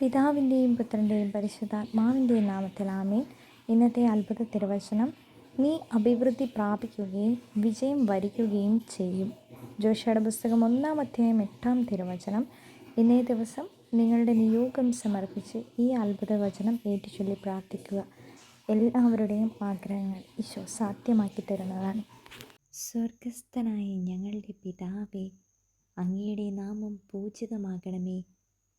പിതാവിന്റെയും പുത്രന്റെയും പരിശുദ്ധാത്മാവിന്റെയും നാമത്തിൽ ആമേൻ. ഇന്നത്തെ അത്ഭുത തിരുവചനം നീ അഭിവൃദ്ധി പ്രാപിക്കുകയും വിജയം വരിക്കുകയും ചെയ്യും. ജോഷയുടെ പുസ്തകം ഒന്നാം അധ്യായം എട്ടാം തിരുവചനം. ഇന്നേ ദിവസം നിങ്ങളുടെ നിയോഗം സമർപ്പിച്ച് ഈ അത്ഭുത വചനം ഏറ്റുചൊല്ലി പ്രാർത്ഥിക്കുക. എല്ലാവരുടെയും ആഗ്രഹങ്ങൾ ഈശോ സാധ്യമാക്കി തരുന്നതാണ്. സ്വർഗസ്ഥനായ ഞങ്ങളുടെ പിതാവേ അങ്ങയുടെ നാമം പൂജിതമാകണമേ.